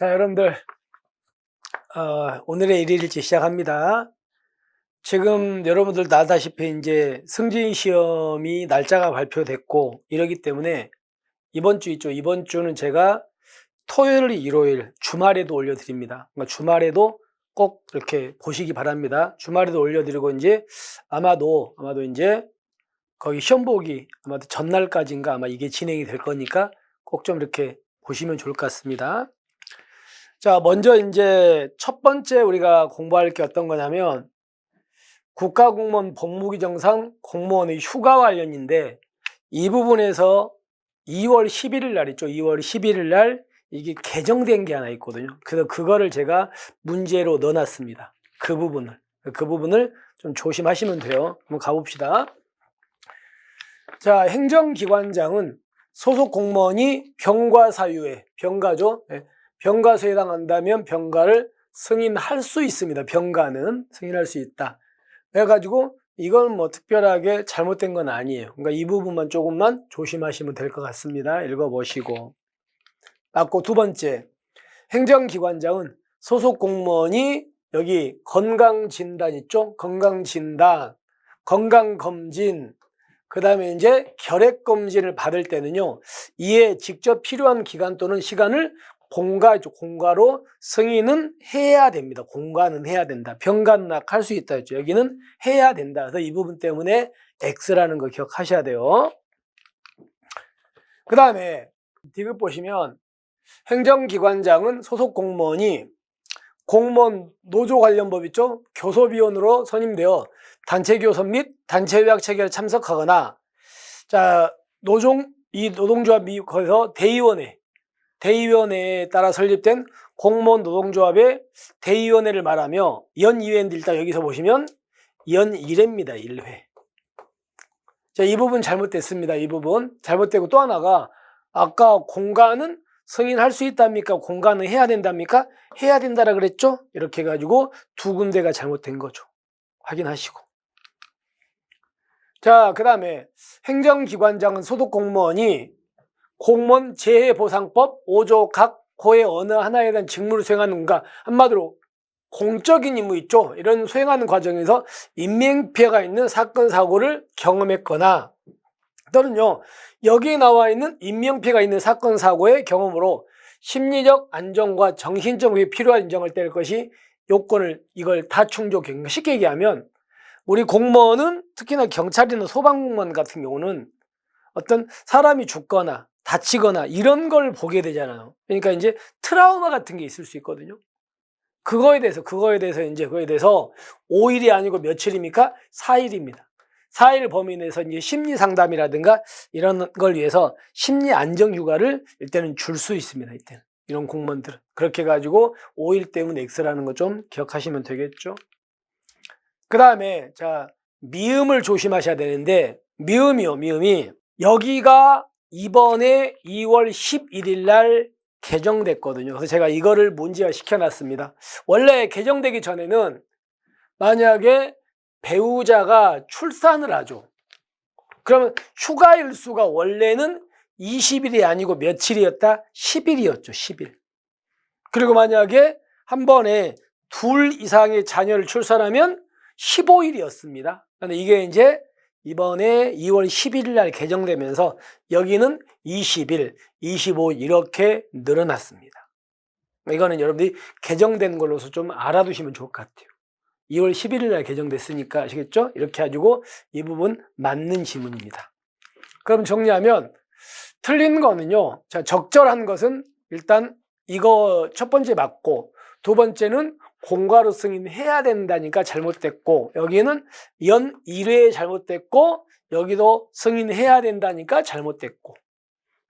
자, 여러분들, 어, 오늘의 일일일지 시작합니다. 지금 여러분들 나다시피 이제 승진 시험이 날짜가 발표됐고 이러기 때문에 이번 주 있죠. 이번 주는 제가 토요일, 일요일, 주말에도 올려드립니다. 그러니까 주말에도 꼭 이렇게 보시기 바랍니다. 주말에도 올려드리고 이제 아마도 아마도 이제 거기 시험 보기 아마도 전날까지인가 아마 이게 진행이 될 거니까 꼭 좀 이렇게 보시면 좋을 것 같습니다. 자, 먼저 이제 첫 번째 우리가 공부할 게 어떤 거냐면 국가공무원 법무규정상 공무원의 휴가 관련인데 이 부분에서 2월 11일 날 있죠. 2월 11일 날 이게 개정된 게 하나 있거든요. 그래서 그거를 제가 문제로 넣어놨습니다. 그 부분을. 그 부분을 좀 조심하시면 돼요. 한번 가봅시다. 자, 행정기관장은 소속 공무원이 병과 사유에, 병가죠. 예, 병가수에 해당한다면 병가를 승인할 수 있습니다. 병가는 승인할 수 있다. 그래가지고 이건 뭐 특별하게 잘못된 건 아니에요. 그러니까 이 부분만 조금만 조심하시면 될 것 같습니다. 읽어보시고. 맞고 두 번째, 행정기관장은 소속 공무원이 여기 건강진단 있죠? 건강진단, 건강검진, 그 다음에 이제 결핵검진을 받을 때는요, 이에 직접 필요한 기간 또는 시간을 공가죠. 공가로 승인은 해야 됩니다. 공가는 해야 된다. 병간락 할수 있다 했죠. 여기는 해야 된다. 그래서 이 부분 때문에 X라는 거 기억하셔야 돼요. 그 다음에 디귿 보시면 행정기관장은 소속 공무원이 공무원 노조 관련 법 있죠? 교섭위원으로 선임되어 단체 교섭 및 단체 협약 체결에 참석하거나 자 노종 이 노동조합이 거기서 대의원회 대의원회에 따라 설립된 공무원 노동조합의 대의원회를 말하며 연2회인데 일단 여기서 보시면 연1회입니다. 1회. 자, 이 부분 잘못됐습니다. 이 부분. 잘못되고 또 하나가 아까 공간은 승인할 수 있답니까? 공간은 해야 된답니까? 해야 된다라 그랬죠? 이렇게 해가지고 두 군데가 잘못된 거죠. 확인하시고. 자, 그 다음에 행정기관장은 소속 공무원이 공무원 재해보상법 5조 각 호의 어느 하나에 대한 직무를 수행하는가 한마디로 공적인 임무 있죠. 이런 수행하는 과정에서 인명피해가 있는 사건 사고를 경험했거나 또는요 여기에 나와 있는 인명피해가 있는 사건 사고의 경험으로 심리적 안정과 정신적 에 필요한 인정을 뗄 것이 요건을 이걸 다 충족해. 그러니까 쉽게 얘기하면 우리 공무원은 특히나 경찰이나 소방공무원 같은 경우는 어떤 사람이 죽거나 다치거나 이런 걸 보게 되잖아요. 그러니까 이제 트라우마 같은 게 있을 수 있거든요. 그거에 대해서, 그거에 대해서 이제 그거에 대해서 5일이 아니고 며칠입니까? 4일입니다. 4일 범위 내에서 이제 심리 상담이라든가 이런 걸 위해서 심리 안정 휴가를 일단은 줄 수 있습니다. 이때는. 이런 공무원들은. 그렇게 해가지고 5일 때문에 X라는 거 좀 기억하시면 되겠죠. 그 다음에, 자, 미음을 조심하셔야 되는데, 미음이요, 미음이. 여기가 이번에 2월 11일 날 개정됐거든요. 그래서 제가 이거를 문제화 시켜놨습니다. 원래 개정되기 전에는 만약에 배우자가 출산을 하죠. 그러면 휴가 일수가 원래는 20일이 아니고 며칠이었다? 10일이었죠. 10일. 그리고 만약에 한 번에 둘 이상의 자녀를 출산하면 15일이었습니다. 그런데 이게 이제 이번에 2월 11일 날 개정되면서 여기는 20일, 25일 이렇게 늘어났습니다. 이거는 여러분들이 개정된 걸로서 좀 알아두시면 좋을 것 같아요. 2월 11일 날 개정됐으니까 아시겠죠? 이렇게 가지고 이 부분 맞는 지문입니다. 그럼 정리하면 틀린 거는요. 자, 적절한 것은 일단 이거 첫 번째 맞고 두 번째는 공과로 승인해야 된다니까 잘못됐고 여기는 연 1회 잘못됐고 여기도 승인해야 된다니까 잘못됐고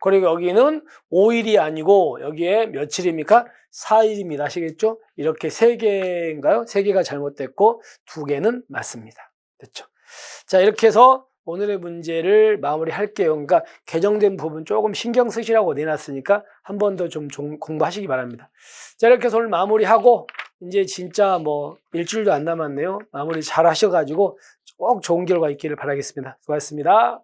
그리고 여기는 5일이 아니고 여기에 며칠입니까? 4일입니다. 아시겠죠? 이렇게 세 개인가요? 세 개가 잘못됐고 두 개는 맞습니다. 됐죠? 자, 이렇게 해서 오늘의 문제를 마무리할게요. 그러니까 개정된 부분 조금 신경 쓰시라고 내놨으니까 한 번 더 좀 공부하시기 바랍니다. 자, 이렇게 해서 오늘 마무리하고 이제 진짜 뭐 일주일도 안 남았네요. 마무리 잘 하셔가지고 꼭 좋은 결과 있기를 바라겠습니다. 수고하셨습니다.